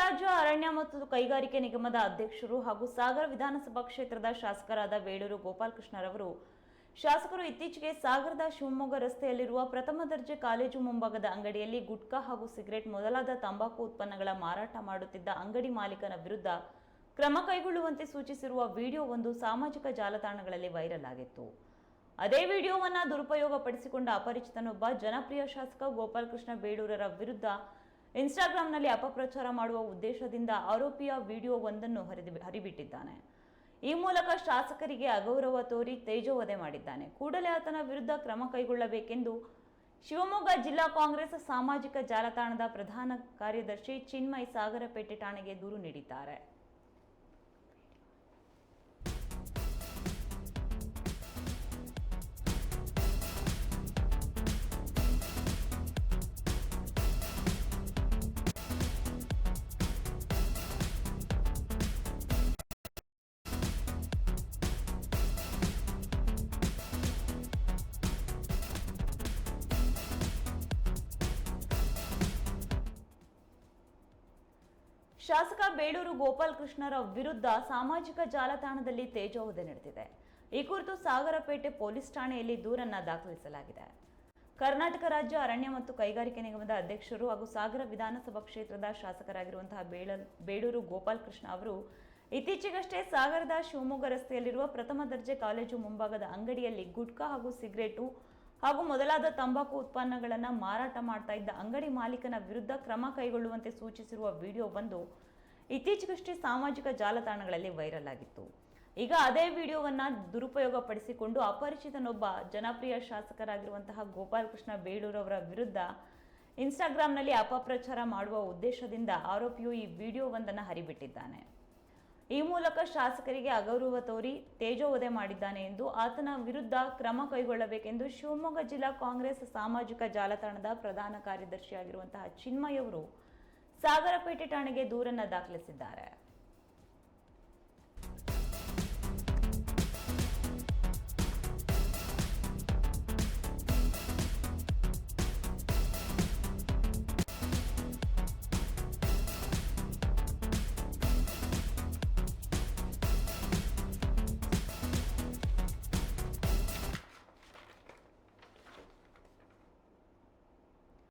ರಾಜ್ಯ ಅರಣ್ಯ ಮತ್ತು ಕೈಗಾರಿಕೆ ನಿಗಮದ ಅಧ್ಯಕ್ಷರು ಹಾಗೂ ಸಾಗರ ವಿಧಾನಸಭಾ ಕ್ಷೇತ್ರದ ಶಾಸಕರಾದ ಬೇಳೂರು ಗೋಪಾಲಕೃಷ್ಣರವರು. ಶಾಸಕರು ಇತ್ತೀಚೆಗೆ ಸಾಗರದ ಶಿವಮೊಗ್ಗ ರಸ್ತೆಯಲ್ಲಿರುವ ಪ್ರಥಮ ದರ್ಜೆ ಕಾಲೇಜು ಮುಂಭಾಗದ ಅಂಗಡಿಯಲ್ಲಿ ಗುಟ್ಕಾ ಹಾಗೂ ಸಿಗರೆಟ್ ಮೊದಲಾದ ತಂಬಾಕು ಉತ್ಪನ್ನಗಳ ಮಾರಾಟ ಮಾಡುತ್ತಿದ್ದ ಅಂಗಡಿ ಮಾಲೀಕನ ವಿರುದ್ಧ ಕ್ರಮ ಕೈಗೊಳ್ಳುವಂತೆ ಸೂಚಿಸಿರುವ ವಿಡಿಯೋ ಒಂದು ಸಾಮಾಜಿಕ ಜಾಲತಾಣಗಳಲ್ಲಿ ವೈರಲ್ ಆಗಿತ್ತು. ಅದೇ ವಿಡಿಯೋವನ್ನ ದುರುಪಯೋಗಪಡಿಸಿಕೊಂಡ ಅಪರಿಚಿತನೊಬ್ಬ ಜನಪ್ರಿಯ ಶಾಸಕ ಗೋಪಾಲಕೃಷ್ಣ ಬೇಡೂರರ ವಿರುದ್ಧ ಇನ್ಸ್ಟಾಗ್ರಾಂನಲ್ಲಿ ಅಪಪ್ರಚಾರ ಮಾಡುವ ಉದ್ದೇಶದಿಂದ ಆರೋಪಿಯ ವಿಡಿಯೋ ಒಂದನ್ನು ಹರಿದು ಹರಿಬಿಟ್ಟಿದ್ದಾನೆ. ಈ ಮೂಲಕ ಶಾಸಕರಿಗೆ ಅಗೌರವ ತೋರಿ ತೇಜೋವಧೆ ಮಾಡಿದ್ದಾನೆ. ಕೂಡಲೇ ಆತನ ವಿರುದ್ಧ ಕ್ರಮ ಕೈಗೊಳ್ಳಬೇಕೆಂದು ಶಿವಮೊಗ್ಗ ಜಿಲ್ಲಾ ಕಾಂಗ್ರೆಸ್ ಸಾಮಾಜಿಕ ಜಾಲತಾಣದ ಪ್ರಧಾನ ಕಾರ್ಯದರ್ಶಿ ಚಿನ್ಮಯ್ ಸಾಗರಪೇಟೆ ಠಾಣೆಗೆ ದೂರು ನೀಡಿದ್ದಾರೆ. ಶಾಸಕ ಬೇಳೂರು ಗೋಪಾಲಕೃಷ್ಣರ ವಿರುದ್ಧ ಸಾಮಾಜಿಕ ಜಾಲತಾಣದಲ್ಲಿ ತೇಜೋವಧೆ ನಡೆದಿದೆ. ಈ ಕುರಿತು ಸಾಗರಪೇಟೆ ಪೊಲೀಸ್ ಠಾಣೆಯಲ್ಲಿ ದೂರನ್ನ ದಾಖಲಿಸಲಾಗಿದೆ. ಕರ್ನಾಟಕ ರಾಜ್ಯ ಅರಣ್ಯ ಮತ್ತು ಕೈಗಾರಿಕೆ ನಿಗಮದ ಅಧ್ಯಕ್ಷರು ಹಾಗೂ ಸಾಗರ ವಿಧಾನಸಭಾ ಕ್ಷೇತ್ರದ ಶಾಸಕರಾಗಿರುವಂತಹ ಬೇಳ ಬೇಳೂರು ಗೋಪಾಲಕೃಷ್ಣ ಅವರು ಇತ್ತೀಚೆಗಷ್ಟೇ ಸಾಗರದ ಶಿವಮೊಗ್ಗ ರಸ್ತೆಯಲ್ಲಿರುವ ಪ್ರಥಮ ದರ್ಜೆ ಕಾಲೇಜು ಮುಂಭಾಗದ ಅಂಗಡಿಯಲ್ಲಿ ಗುಟ್ಕಾ ಹಾಗೂ ಸಿಗರೇಟು ಹಾಗೂ ಮೊದಲಾದ ತಂಬಾಕು ಉತ್ಪನ್ನಗಳನ್ನು ಮಾರಾಟ ಮಾಡ್ತಾ ಇದ್ದ ಅಂಗಡಿ ಮಾಲೀಕನ ವಿರುದ್ಧ ಕ್ರಮ ಕೈಗೊಳ್ಳುವಂತೆ ಸೂಚಿಸಿರುವ ವಿಡಿಯೋ ಬಂದು ಇತ್ತೀಚೆಗಷ್ಟೇ ಸಾಮಾಜಿಕ ಜಾಲತಾಣಗಳಲ್ಲಿ ವೈರಲ್ ಆಗಿತ್ತು. ಈಗ ಅದೇ ವಿಡಿಯೋವನ್ನ ದುರುಪಯೋಗ ಪಡಿಸಿಕೊಂಡು ಅಪರಿಚಿತನೊಬ್ಬ ಜನಪ್ರಿಯ ಶಾಸಕರಾಗಿರುವಂತಹ ಗೋಪಾಲಕೃಷ್ಣ ಬೇಳೂರವರ ವಿರುದ್ಧ ಇನ್ಸ್ಟಾಗ್ರಾಂನಲ್ಲಿ ಅಪಪ್ರಚಾರ ಮಾಡುವ ಉದ್ದೇಶದಿಂದ ಆರೋಪಿಯು ಈ ವಿಡಿಯೋವೊಂದನ್ನು ಹರಿಬಿಟ್ಟಿದ್ದಾನೆ. ಈ ಮೂಲಕ ಶಾಸಕರಿಗೆ ಅಗೌರವ ತೋರಿ ತೇಜೋವಧೆ ಮಾಡಿದ್ದಾನೆ ಎಂದು ಆತನ ವಿರುದ್ಧ ಕ್ರಮ ಕೈಗೊಳ್ಳಬೇಕೆಂದು ಶಿವಮೊಗ್ಗ ಜಿಲ್ಲಾ ಕಾಂಗ್ರೆಸ್ ಸಾಮಾಜಿಕ ಜಾಲತಾಣದ ಪ್ರಧಾನ ಕಾರ್ಯದರ್ಶಿಯಾಗಿರುವಂತಹ ಚಿನ್ಮಯ್ ಅವರು ಸಾಗರಪೇಟೆ ಠಾಣೆಗೆ ದೂರನ್ನು ದಾಖಲಿಸಿದ್ದಾರೆ.